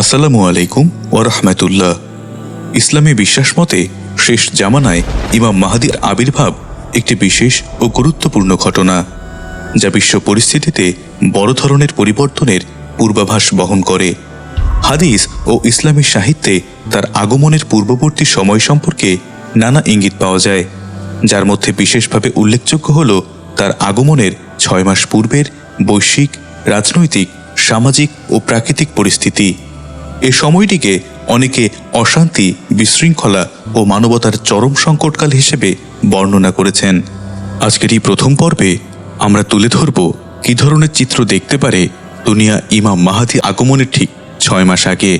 আসসালামু আলাইকুম ওরহমতুল্লাহ ইসলামী বিশ্বাস মতে, শেষ জামানায় ইমাম মাহাদির আবির্ভাব একটি বিশেষ ও গুরুত্বপূর্ণ ঘটনা, যা বিশ্ব পরিস্থিতিতে বড় ধরনের পরিবর্তনের পূর্বাভাস বহন করে। হাদিস ও ইসলামী সাহিত্যে তার আগমনের পূর্ববর্তী সময় সম্পর্কে নানা ইঙ্গিত পাওয়া যায়, যার মধ্যে বিশেষভাবে উল্লেখযোগ্য হল তার আগমনের ছয় মাস পূর্বের বৈশ্বিক, রাজনৈতিক, সামাজিক ও প্রাকৃতিক পরিস্থিতি। এ সময়টিকে অনেকে অশান্তি, বিশৃঙ্খলা ও মানবতার চরম সংকটকাল হিসেবে বর্ণনা করেছেন। আজকের এই প্রথম পর্বে আমরা তুলে ধরব কী ধরনের চিত্র দেখতে পারে দুনিয়া ইমাম মাহাদি আগমনের ঠিক ছয় মাস আগে।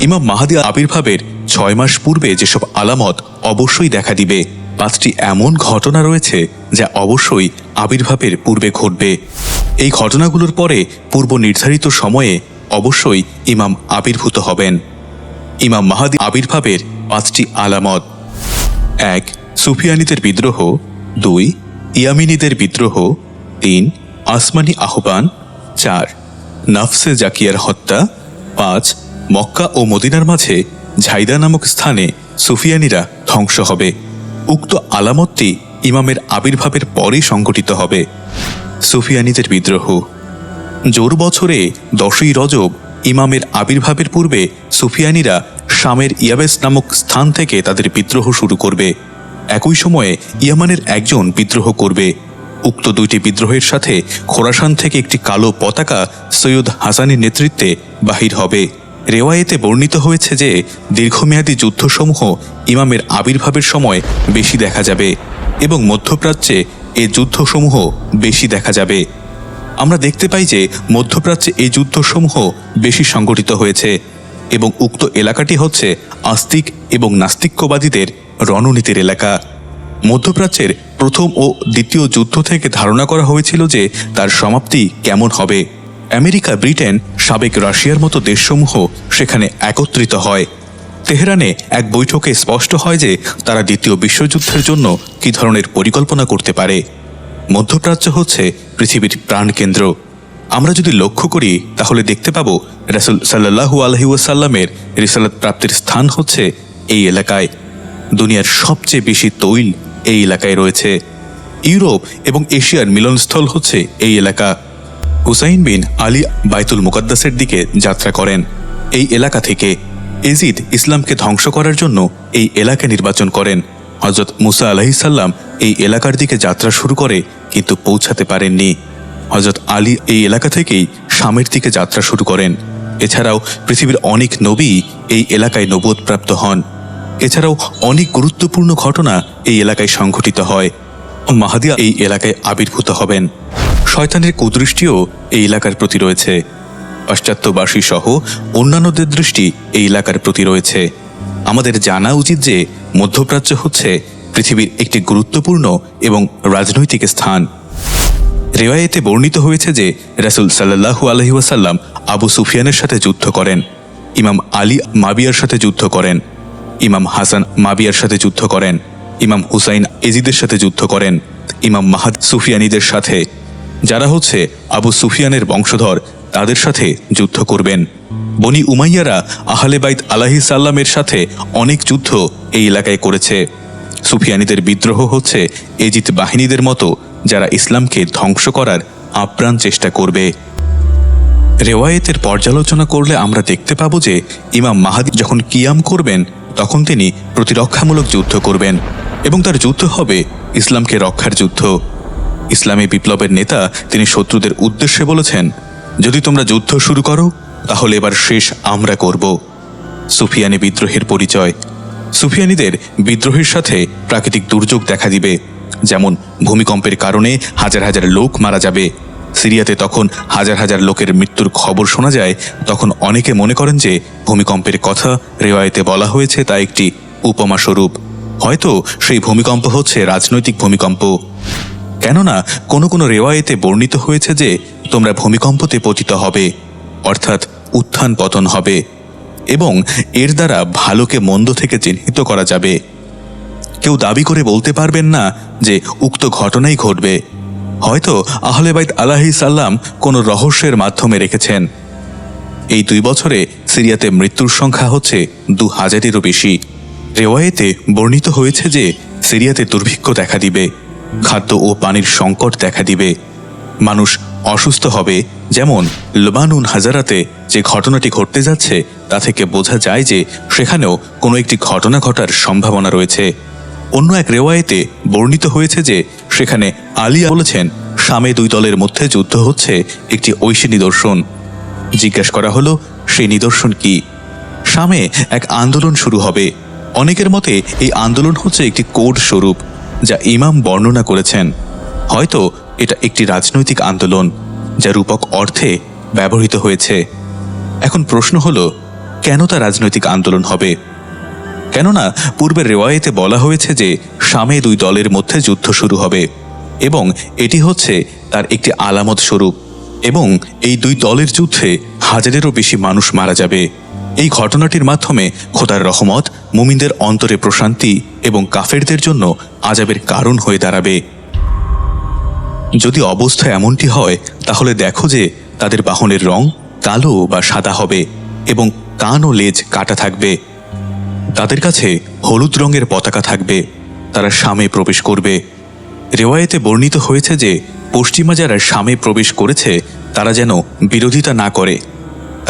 ইমাম মাহাদি আবির্ভাবের ছয় মাস পূর্বে যেসব আলামত অবশ্যই দেখা দিবে, পাঁচটি এমন ঘটনা রয়েছে যা অবশ্যই আবির্ভাবের পূর্বে ঘটবে। এই ঘটনাগুলোর পরে পূর্ব নির্ধারিত সময়ে অবশ্যই ইমাম আবির্ভূত হবেন। ইমাম মাহাদি আবির্ভাবের পাঁচটি আলামত। এক, সুফিয়ানিদের বিদ্রোহ। দুই, ইয়ামিনীদের বিদ্রোহ। তিন, আসমানি আহ্বান। চার, নাফসে জাকিয়ার হত্যা। পাঁচ, মক্কা ও মদিনার মাঝে ঝাইদা নামক স্থানে সুফিয়ানিরা ধ্বংস হবে। উক্ত আলামতটি ইমামের আবির্ভাবের পরেই সংঘটিত হবে। সুফিয়ানিদের বিদ্রোহ। জোর বছরে দশই রজব ইমামের আবির্ভাবের পূর্বে সুফিয়ানিরা শামের ইয়াবেস নামক স্থান থেকে তাদের বিদ্রোহ শুরু করবে। একই সময়ে ইয়ামানের একজন বিদ্রোহ করবে। উক্ত দুইটি বিদ্রোহের সাথে খোরাসান থেকে একটি কালো পতাকা সৈয়দ হাসানের নেতৃত্বে বাহির হবে। রেওয়ায়েতে বর্ণিত হয়েছে যে দীর্ঘমেয়াদী যুদ্ধসমূহ ইমামের আবির্ভাবের সময় বেশি দেখা যাবে এবং মধ্যপ্রাচ্যে এ যুদ্ধসমূহ বেশি দেখা যাবে। আমরা দেখতে পাই যে মধ্যপ্রাচ্যে এই যুদ্ধসমূহ বেশি সংগঠিত হয়েছে এবং উক্ত এলাকাটি হচ্ছে আস্তিক এবং নাস্তিক্যবাদীদের রণনীতির এলাকা। মধ্যপ্রাচ্যের প্রথম ও দ্বিতীয় যুদ্ধ থেকে ধারণা করা হয়েছিল যে তার সমাপ্তি কেমন হবে। আমেরিকা, ব্রিটেন সাবেক রাশিয়ার মতো দেশসমূহ সেখানে একত্রিত হয়। তেহরানে এক বৈঠকে স্পষ্ট হয় যে তারা দ্বিতীয় বিশ্বযুদ্ধের জন্য কী ধরনের পরিকল্পনা করতে পারে। মধ্যপ্রাচ্য হচ্ছে পৃথিবীর প্রাণকেন্দ্র। আমরা যদি লক্ষ্য করি, তাহলে দেখতে পাব রাসুল সাল্লাহু আলহি ওয়াসাল্লামের রিসালাত প্রাপ্তির স্থান হচ্ছে এই এলাকায়। দুনিয়ার সবচেয়ে বেশি তৈল এই এলাকায় রয়েছে। ইউরোপ এবং এশিয়ার মিলনস্থল হচ্ছে এই এলাকা। হুসাইন বিন আলী বাইতুল মুকাদ্দাসের দিকে যাত্রা করেন। এই এলাকা থেকে এজিদ ইসলামকে ধ্বংস করার জন্য এই এলাকা নির্বাচন করেন। হজরত মুসা আলাহিসাল্লাম এই এলাকার দিকে যাত্রা শুরু করে, কিন্তু পৌঁছাতে পারেননি। হজরত আলী এই এলাকা থেকেই শামের দিকে যাত্রা শুরু করেন। এছাড়াও পৃথিবীর অনেক নবী এই এলাকায় নবোধ প্রাপ্ত হন। এছাড়াও অনেক গুরুত্বপূর্ণ ঘটনা এই এলাকায় সংঘটিত হয়। মাহাদিয়া এই এলাকায় আবির্ভূত হবেন। শয়তানের কুদৃষ্টিও এই এলাকার প্রতি রয়েছে। পাশ্চাত্যবাসী সহ অন্যান্যদের দৃষ্টি এই এলাকার প্রতি রয়েছে। আমাদের জানা উচিত যে মধ্যপ্রাচ্য হচ্ছে পৃথিবীর একটি গুরুত্বপূর্ণ এবং রাজনৈতিক স্থান। রেওয়ায়েতে বর্ণিত হয়েছে যে রাসুল সাল্লাহু ওয়াসাল্লাম আবু সুফিয়ানের সাথে যুদ্ধ করেন। ইমাম আলী মাবিয়ার সাথে যুদ্ধ করেন। ইমাম হাসান মাবিয়ার সাথে যুদ্ধ করেন। ইমাম হুসাইন এজিদের সাথে যুদ্ধ করেন। ইমাম মাহাদ সুফিয়ানিদের সাথে যারা হচ্ছে আবু সুফিয়ানের বংশধর, তাদের সাথে যুদ্ধ করবেন। বনি উমাইয়ারা আহলে বাইত আলাহি সাল্লামের সাথে অনেক যুদ্ধ এই এলাকায় করেছে। সুফিয়ানিদের বিদ্রোহ হচ্ছে এজিত বাহিনীদের মতো যারা ইসলামকে ধ্বংস করার আপ্রাণ চেষ্টা করবে। রেওয়ায়েতের পর্যালোচনা করলে আমরা দেখতে পাবো যে ইমাম মাহাদি যখন কিয়াম করবেন, তখন তিনি প্রতিরক্ষামূলক যুদ্ধ করবেন এবং তার যুদ্ধ হবে ইসলামকে রক্ষার যুদ্ধ। ইসলামী বিপ্লবের নেতা তিনি শত্রুদের উদ্দেশ্যে বলেছেন, যদি তোমরা যুদ্ধ শুরু করো, তাহলে এবার শেষ আমরা করব। সুফিয়ানি বিদ্রোহের পরিচয়। সুফিয়ানিদের বিদ্রোহের সাথে প্রাকৃতিক দুর্যোগ দেখা দিবে, যেমন ভূমিকম্পের কারণে হাজার হাজার লোক মারা যাবে। সিরিয়াতে তখন হাজার হাজার লোকের মৃত্যুর খবর শোনা যায়, তখন অনেকে মনে করেন যে ভূমিকম্পের কথা রেওয়ায়েতে বলা হয়েছে তা একটি উপমা স্বরূপ। হয়তো সেই ভূমিকম্প হচ্ছে রাজনৈতিক ভূমিকম্প। কেননা কোনো কোনো রেওয়ায়েতে বর্ণিত হয়েছে যে তোমরা ভূমিকম্পতে পতিত হবে, অর্থাৎ উত্থান পতন হবে, এবং এর দ্বারা ভালোকে মন্দ থেকে চিহ্নিত করা যাবে। কেউ দাবি করে বলতে পারবেন না যে উক্ত ঘটনাই ঘটবে। হয়তো আহলেবাইত আলাহি সাল্লাম কোনো রহস্যের মাধ্যমে রেখেছেন। এই দুই বছরে সিরিয়াতে মৃত্যুর সংখ্যা হচ্ছে দু হাজারেরও বেশি। রেওয়ায়েতে বর্ণিত হয়েছে যে সিরিয়াতে দুর্ভিক্ষ দেখা দিবে। খাদ্য ও পানির সংকট দেখা দিবে। মানুষ অসুস্থ হবে, যেমন লোবানুন হাজারাতে যে ঘটনাটি ঘটতে যাচ্ছে, তা থেকে বোঝা যায় যে সেখানেও কোনো একটি ঘটনা ঘটার সম্ভাবনা রয়েছে। অন্য এক রেওয়ায়েতে বর্ণিত হয়েছে যে সেখানে আলিয়া বলেছেন, সামে দুই দলের মধ্যে যুদ্ধ হচ্ছে, একটি ঐশী নিদর্শন। জিজ্ঞাসা করা হলো, সেই নিদর্শন কি? সামে এক আন্দোলন শুরু হবে। অনেকের মতে এই আন্দোলন হচ্ছে একটি কোড স্বরূপ। যা ইমাম বর্ণনা করেছেন। হয়তো এটা একটি রাজনৈতিক আন্দোলন যা রূপক অর্থে ব্যবহৃত হয়েছে। এখন প্রশ্ন হলো, কেন তা রাজনৈতিক আন্দোলন হবে? কেননা পূর্বের রেওয়ায়েতে বলা হয়েছে যে সামে দুই দলের মধ্যে যুদ্ধ শুরু হবে এবং এটি হচ্ছে তার একটি আলামত স্বরূপ এবং এই দুই দলের যুদ্ধে হাজারেরও বেশি মানুষ মারা যাবে। এই ঘটনাটির মাধ্যমে খোদার রহমত মুমিনদের অন্তরে প্রশান্তি এবং কাফেরদের জন্য আজাবের কারণ হয়ে দাঁড়াবে। যদি অবস্থা এমনটি হয়, তাহলে দেখো যে তাদের বাহনের রং কালো বা সাদা হবে এবং কান ও লেজ কাটা থাকবে। তাদের কাছে হলুদ রঙের পতাকা থাকবে। তারা শামে প্রবেশ করবে। রেওয়ায়েতে বর্ণিত হয়েছে যে পশ্চিমা যারা শামে প্রবেশ করেছে, তারা যেন বিরোধিতা না করে।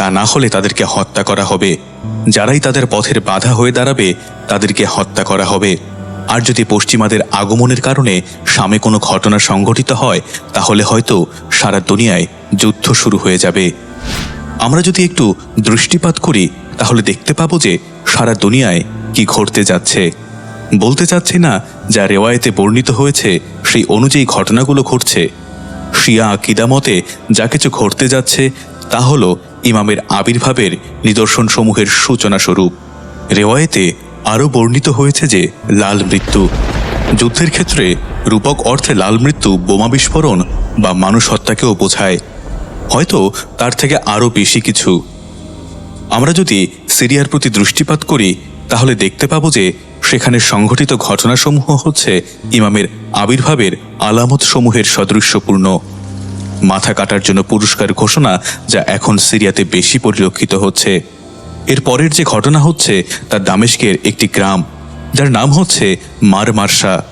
তা না হলে তাদেরকে হত্যা করা হবে। যারাই তাদের পথের বাধা হয়ে দাঁড়াবে, তাদেরকে হত্যা করা হবে। আর যদি পশ্চিমাদের আগমনের কারণে সামে কোনো ঘটনা সংঘটিত হয়, তাহলে হয়তো সারা দুনিয়ায় যুদ্ধ শুরু হয়ে যাবে। আমরা যদি একটু দৃষ্টিপাত করি, তাহলে দেখতে পাবো যে সারা দুনিয়ায় কি ঘটতে যাচ্ছে। বলতে চাচ্ছি না যা রেওয়ায়েতে বর্ণিত হয়েছে, সেই অনুযায়ী ঘটনাগুলো ঘটছে। শিয়া আকিদামতে যা কিছু ঘটতে যাচ্ছে, তা হল ইমামের আবির্ভাবের নিদর্শনসমূহের সূচনা স্বরূপ রেওয়ায়েতে আরও বর্ণিত হয়েছে যে, লাল মৃত্যু। যুদ্ধের ক্ষেত্রে রূপক অর্থে লাল মৃত্যু বোমা বিস্ফোরণ বা মানুষ হত্যাকেও বোঝায়। হয়তো তার থেকে আরও বেশি কিছু। আমরা যদি সিরিয়ার প্রতি দৃষ্টিপাত করি, তাহলে দেখতে পাবো যে, সেখানে সংঘটিত ঘটনাসমূহ হচ্ছে ইমামের আবির্ভাবের আলামত সমূহের সদৃশ্যপূর্ণ। মাথা কাটার জন্য পুরস্কার ঘোষণা যা এখন সিরিয়াতে বেশি পরিলক্ষিত হচ্ছে। এর পরের যে ঘটনা হচ্ছে, তা দামেস্কের একটি গ্রাম, যার নাম হচ্ছে মার মার্শা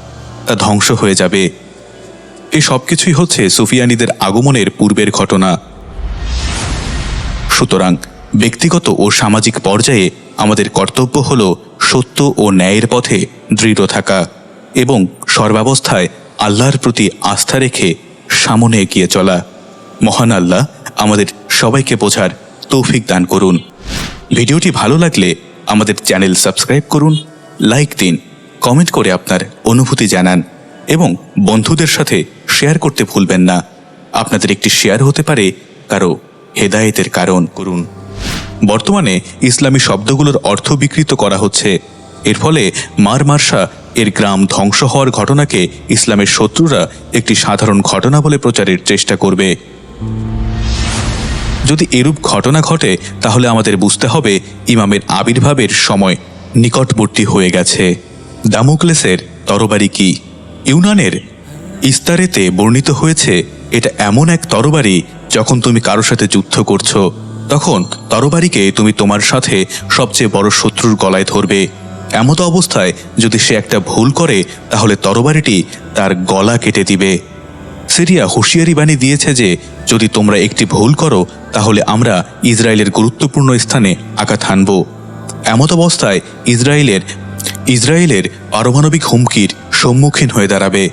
তা ধ্বংস হয়ে যাবে। এই সব কিছুই হচ্ছে সুফিয়ানিদের আগমনের পূর্বের ঘটনা। সুতরাং ব্যক্তিগত ও সামাজিক পর্যায়ে আমাদের কর্তব্য হল সত্য ও ন্যায়ের পথে দৃঢ় থাকা এবং সর্বাবস্থায় আল্লাহর প্রতি আস্থা রেখে সামনে এগিয়ে চলা। মহান আল্লাহ, আমাদের সবাইকে বোঝার তৌফিক দান করুন। ভিডিওটি ভালো লাগলে আমাদের চ্যানেল সাবস্ক্রাইব করুন, লাইক দিন, কমেন্ট করে আপনার অনুভূতি জানান এবং বন্ধুদের সাথে শেয়ার করতে ভুলবেন না। আপনাদের একটি শেয়ার হতে পারে কারও হেদায়েতের কারণ। করুন। বর্তমানে ইসলামী শব্দগুলোর অর্থ বিকৃত করা হচ্ছে এর ফলে মারমার্শা এর গ্রাম ধ্বংস হওয়ার ঘটনাকে ইসলামের শত্রুরা একটি সাধারণ ঘটনা বলে প্রচারের চেষ্টা করবে। যদি এরূপ ঘটনা ঘটে, তাহলে আমাদের বুঝতে হবে ইমামের আবির্ভাবের সময় নিকটবর্তী হয়ে গেছে। দামুকলেসের তরবারি কি? ইউনানের ইস্তারেতে বর্ণিত হয়েছে, এটা এমন এক তরবারি যখন তুমি কারোর সাথে যুদ্ধ করছ, তখন তরবারিকে তুমি তোমার সাথে সবচেয়ে বড় শত্রুর গলায় ধরবে। এমতো অবস্থায় যদি সে একটা ভুল করে, তাহলে তরবারিটি তার গলা কেটে দিবে। সিরিয়া হুঁশিয়ারি বাণী দিয়েছে যে, যদি তোমরা একটি ভুল করো, তাহলে আমরা ইসরায়েলের গুরুত্বপূর্ণ স্থানে আঘাত হানব। এমত অবস্থায় ইসরায়েলের ইসরায়েলের পারমাণবিক হুমকির সম্মুখীন হয়ে দাঁড়াবে।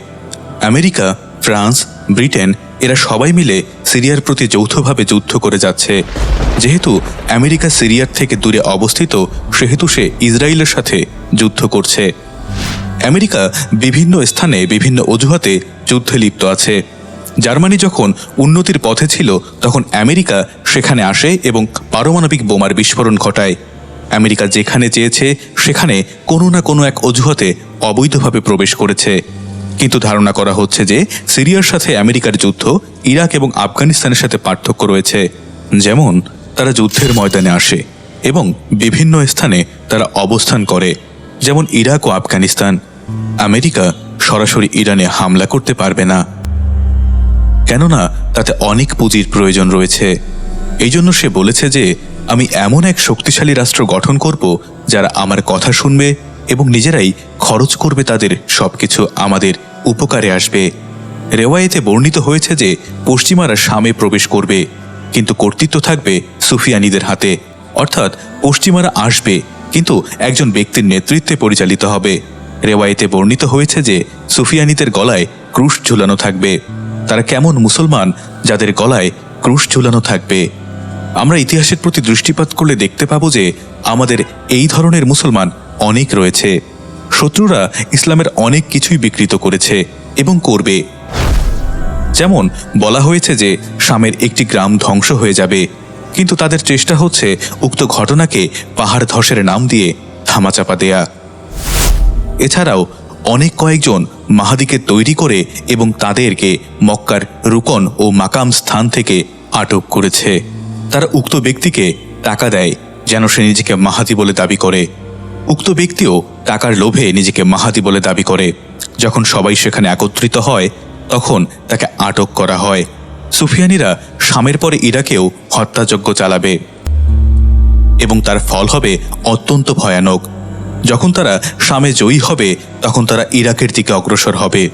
আমেরিকা, ফ্রান্স, ব্রিটেন, এরা সবাই মিলে সিরিয়ার প্রতি যৌথভাবে যুদ্ধ করে যাচ্ছে। যেহেতু আমেরিকা সিরিয়ার থেকে দূরে অবস্থিত, সেহেতু সে ইসরায়েলের সাথে যুদ্ধ করছে। আমেরিকা বিভিন্ন স্থানে বিভিন্ন অজুহাতে যুদ্ধে লিপ্ত আছে। জার্মানি যখন উন্নতির পথে ছিল, তখন আমেরিকা সেখানে আসে এবং পারমাণবিক বোমার বিস্ফোরণ ঘটায়। আমেরিকা যেখানে চেয়েছে, সেখানে কোনো না কোনো এক অজুহাতে অবৈধভাবে প্রবেশ করেছে। কিন্তু ধারণা করা হচ্ছে যে সিরিয়ার সাথে আমেরিকার যুদ্ধ ইরাক এবং আফগানিস্তানের সাথে পার্থক্য রয়েছে। যেমন, তারা যুদ্ধের ময়দানে আসে এবং বিভিন্ন স্থানে তারা অবস্থান করে। যেমন ইরাক ও আফগানিস্তান। আমেরিকা সরাসরি ইরানে হামলা করতে পারবে না। কেননা, তাতে অনেক পুঁজির প্রয়োজন রয়েছে। এই জন্য সে বলেছে যে, আমি এমন এক শক্তিশালী রাষ্ট্র গঠন করব যারা আমার কথা শুনবে এবং নিজেরাই খরচ করবে তাদের সবকিছু আমাদের উপকারে আসবে। রেওয়ায়েতে বর্ণিত হয়েছে যে, পশ্চিমারা শামে প্রবেশ করবে, কিন্তু কর্তৃত্ব থাকবে সুফিয়ানিদের হাতে। অর্থাৎ, পশ্চিমারা আসবে, কিন্তু একজন ব্যক্তির নেতৃত্বে পরিচালিত হবে। রেওয়ায়েতে বর্ণিত হয়েছে যে, সুফিয়ানিদের গলায় ক্রুশ ঝুলানো থাকবে। তারা কেমন মুসলমান যাদের গলায় ক্রুশ ঝুলানো থাকবে। আমরা ইতিহাসের প্রতি দৃষ্টিপাত করলে দেখতে পাবো যে, আমাদের এই ধরনের মুসলমান অনেক রয়েছে। শত্রুরা ইসলামের অনেক কিছুই বিকৃত করেছে এবং করবে। যেমন বলা হয়েছে যে, শামের একটি গ্রাম ধ্বংস হয়ে যাবে। কিন্তু তাদের চেষ্টা হচ্ছে উক্ত ঘটনাকে পাহাড় ধসের নাম দিয়ে থামাচাপা দেয়া। এছাড়াও অনেক কয়েকজন মাহাদিকে তৈরি করে এবং তাদেরকে মক্কার রুকন ও মাকাম স্থান থেকে আটক করেছে। তারা উক্ত ব্যক্তিকে টাকা দেয়, যেন সে নিজেকে মাহাদি বলে দাবি করে। উক্ত ব্যক্তিও টাকার লোভে নিজেকে মাহাদি বলে দাবি করে। যখন সবাই সেখানে একত্রিত হয়, তখন তাকে আটক করা হয়। সুফিয়ানিরা শামের পরে ইরাকেও হত্যাযজ্ঞ চালাবে এবং তার ফল হবে অত্যন্ত ভয়ানক। যখন তারা শামে জয়ী হবে, তখন তারা ইরাকের দিকে অগ্রসর হবে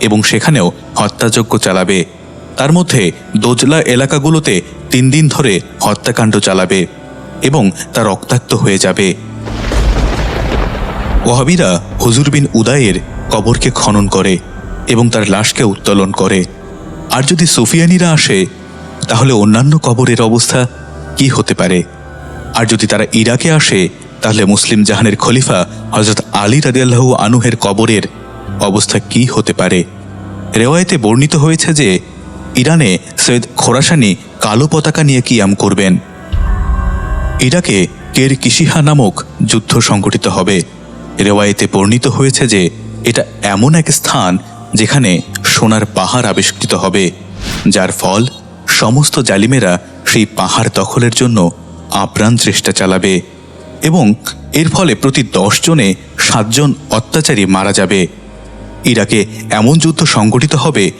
এবং সেখানেও হত্যাযজ্ঞ চালাবে। তার মধ্যে দোজলা এলাকাগুলোতে তিন দিন ধরে হত্যাকাণ্ড চালাবে এবং তা রক্তাক্ত হয়ে যাবে। ওহাবিরা হুজুর বিন উদায়ের কবরকে খনন করে এবং তার লাশকে উত্তোলন করে। আর যদি সুফিয়ানিরা আসে, তাহলে অন্যান্য কবরের অবস্থা কি হতে পারে? আর যদি তারা ইরাকে আসে, তাহলে মুসলিম জাহানের খলিফা হজরত আলী রাদিয়াল্লাহ আনুহের কবরের অবস্থা কি হতে পারে? রেওয়ায়েতে বর্ণিত হয়েছে যে, ইরানে সৈয়দ খোরাসানি কালো পতাকা নিয়ে কিয়াম করবেন। ইরাকে কের কিসিহা নামক যুদ্ধ সংগঠিত হবে। রেওয়ায়েতে বর্ণিত হয়েছে যে এটা এমন এক স্থান যেখানে সোনার পাহাড় আবিষ্কৃত হবে, যার ফল সমস্ত জালিমেরা সেই পাহাড় দখলের জন্য আপ্রাণ চেষ্টা চালাবে এবং এর ফলে প্রতি দশ জনে সাতজন অত্যাচারী মারা যাবে। ইরাকে এমন যুদ্ধ সংগঠিত হবে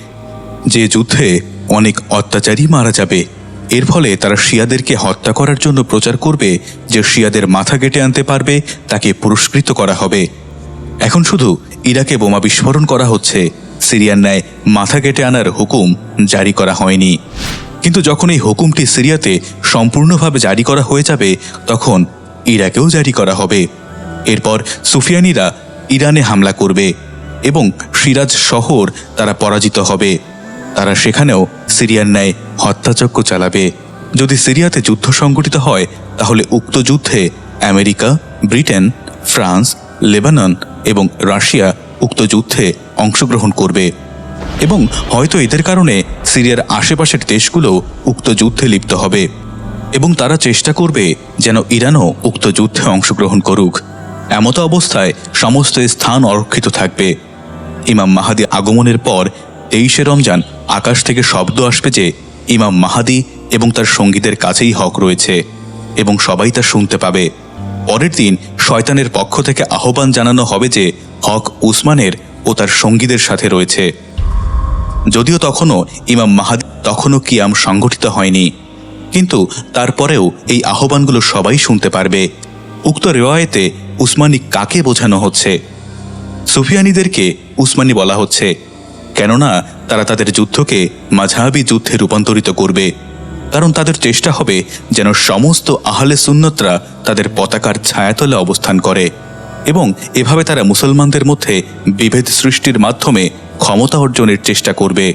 যে যুদ্ধে অনেক অত্যাচারী মারা যাবে। এর ফলে তারা শিয়াদেরকে হত্যা করার জন্য প্রচার করবে, যে শিয়াদের মাথা কেটে আনতে পারবে, তাকে পুরস্কৃত করা হবে। এখন শুধু ইরাকে বোমা বিস্ফোরণ করা হচ্ছে। সিরিয়ার ন্যায় মাথা কেটে আনার হুকুম জারি করা হয়নি। কিন্তু যখন এই হুকুমটি সিরিয়াতে সম্পূর্ণভাবে জারি করা হয়ে যাবে, তখন ইরাকেও জারি করা হবে। এরপর সুফিয়ানিরা ইরানে হামলা করবে এবং সিরাজ শহর তারা পরাজিত হবে। তারা সেখানেও সিরিয়ার ন্যায় হত্যাযজ্ঞ চালাবে। যদি সিরিয়াতে যুদ্ধ সংগঠিত হয়, তাহলে উক্ত যুদ্ধে আমেরিকা, ব্রিটেন, ফ্রান্স, লেবানন এবং রাশিয়া উক্ত যুদ্ধে অংশগ্রহণ করবে। এবং হয়তো এদের কারণে সিরিয়ার আশেপাশের দেশগুলো উক্ত যুদ্ধে লিপ্ত হবে। এবং তারা চেষ্টা করবে যেন ইরানও উক্ত যুদ্ধে অংশগ্রহণ করুক। এমতো অবস্থায় সমস্ত স্থান অরক্ষিত থাকবে। ইমাম মাহাদি আগমনের পর তেইশে রমজান আকাশ থেকে শব্দ আসবে যে ইমাম মাহাদি এবং তার সঙ্গীদের কাছেই হক রয়েছে এবং সবাই তা শুনতে পাবে। পরের দিন শয়তানের পক্ষ থেকে আহ্বান জানানো হবে যে হক উসমানের ও তার সঙ্গীদের সাথে রয়েছে। যদিও তখনও ইমাম মাহাদি তখনও কিয়াম সংগঠিত হয়নি। কিন্তু তারপরেও এই আহ্বানগুলো সবাই শুনতে পারবে। উক্ত রেওয়ায়েতে উসমানী কাকে বোঝানো হচ্ছে? সুফিয়ানিদেরকে উসমানী বলা হচ্ছে কেননা তারা তাদের যুদ্ধকে মাঝহাবি যুদ্ধে রূপান্তরিত করবে। কারণ তাদের চেষ্টা হবে যেন সমস্ত আহলে সুন্নতরা তাদের পতাকার ছায়াতলে অবস্থান করে এবং এভাবে তারা মুসলমানদের মধ্যে বিভেদ সৃষ্টির মাধ্যমে ক্ষমতা অর্জনের চেষ্টা করবে।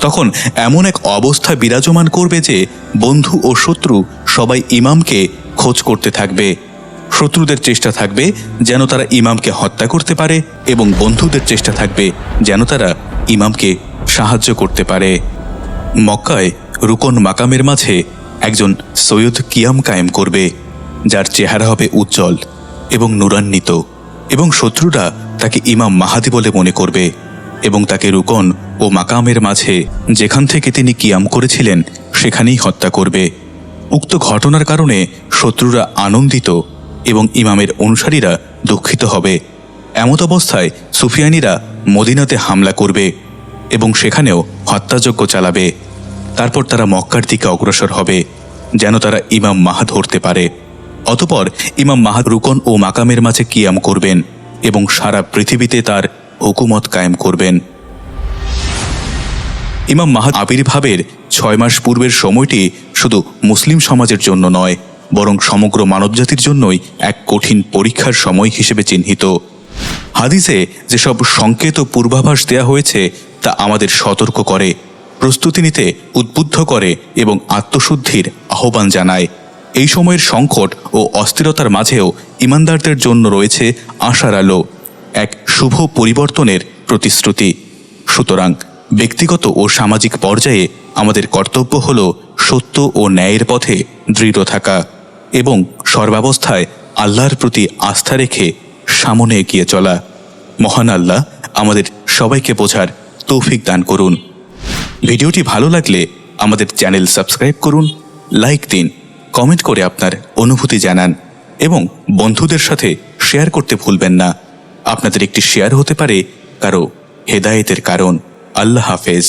তখন এমন এক অবস্থা বিরাজমান করবে যে বন্ধু ও শত্রু সবাই ইমামকে খোঁজ করতে থাকবে। শত্রুদের চেষ্টা থাকবে যেন তারা ইমামকে হত্যা করতে পারে এবং বন্ধুদের চেষ্টা থাকবে যেন তারা ইমামকে সাহায্য করতে পারে। মক্কায় রুকন মাকামের মাঝে একজন সৈয়দ কিয়াম কায়েম করবে, যার চেহারা হবে উজ্জ্বল এবং নুরান্বিত এবং শত্রুরা তাকে ইমাম মাহাদি বলে মনে করবে এবং তাকে রুকন ও মাকামের মাঝে যেখান থেকে তিনি কিয়াম করেছিলেন সেখানেই হত্যা করবে। উক্ত ঘটনার কারণে শত্রুরা আনন্দিত এবং ইমামের অনুসারীরা দুঃখিত হবে। এমত অবস্থায় সুফিয়ানিরা মদিনাতে হামলা করবে এবং সেখানেও হত্যাযজ্ঞ চালাবে। তারপর তারা মক্কার দিকে অগ্রসর হবে, যেন তারা ইমাম মাহা ধরতে পারে। অতপর ইমাম মাহা রুকন ও মাকামের মাঝে কিয়াম করবেন এবং সারা পৃথিবীতে তার হুকুমত কায়েম করবেন। ইমাম মাহাদ আবির্ভাবের ছয় মাস পূর্বের সময়টি শুধু মুসলিম সমাজের জন্য নয়, বরং সমগ্র মানবজাতির জন্যই এক কঠিন পরীক্ষার সময় হিসেবে চিহ্নিত। হাদিসে যেসব সংকেত ও পূর্বাভাস দেয়া হয়েছে, তা আমাদের সতর্ক করে, প্রস্তুতি নিতে উদ্বুদ্ধ করে এবং আত্মশুদ্ধির আহ্বান জানায়। এই সময়ের সংকট ও অস্থিরতার মাঝেও ইমানদারদের জন্য রয়েছে আশার আলো, এক শুভ পরিবর্তনের প্রতিশ্রুতি। সুতরাং ব্যক্তিগত ও সামাজিক পর্যায়ে আমাদের কর্তব্য হল সত্য ও ন্যায়ের পথে দৃঢ় থাকা এবং সর্বাবস্থায় আল্লাহর প্রতি আস্থা রেখে সামনে এগিয়ে চলা। মহান আল্লাহ, আমাদের সবাইকে বোঝার তৌফিক দান করুন। ভিডিওটি ভালো লাগলে আমাদের চ্যানেল সাবস্ক্রাইব করুন, লাইক দিন, কমেন্ট করে আপনার অনুভূতি জানান এবং বন্ধুদের সাথে শেয়ার করতে ভুলবেন না। আপনাদের একটি শেয়ার হতে পারে কারও হেদায়েতের কারণ। আল্লাহ হাফেজ।